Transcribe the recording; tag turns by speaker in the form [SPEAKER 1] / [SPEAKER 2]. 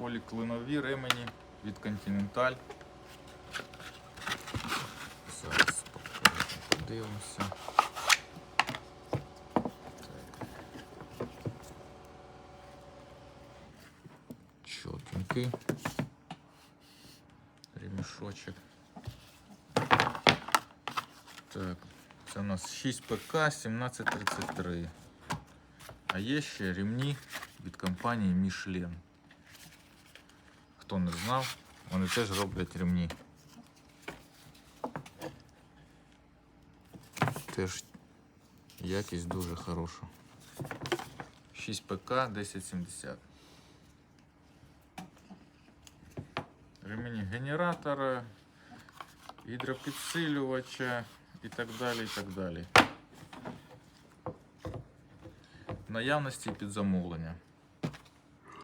[SPEAKER 1] поліклинові ремені від Continental. Зараз покажемо, подивимося. Чотенький. Ремешочок. Так, це у нас 6 ПК 1733. А є ще ремні від компанії Michelin. Хто не знав, вони теж роблять ремні. Теж якість дуже хороша. 6 ПК 1070. Ремені генератора, гідропідсилювача і так далі. і так далі. В наявності під замовлення.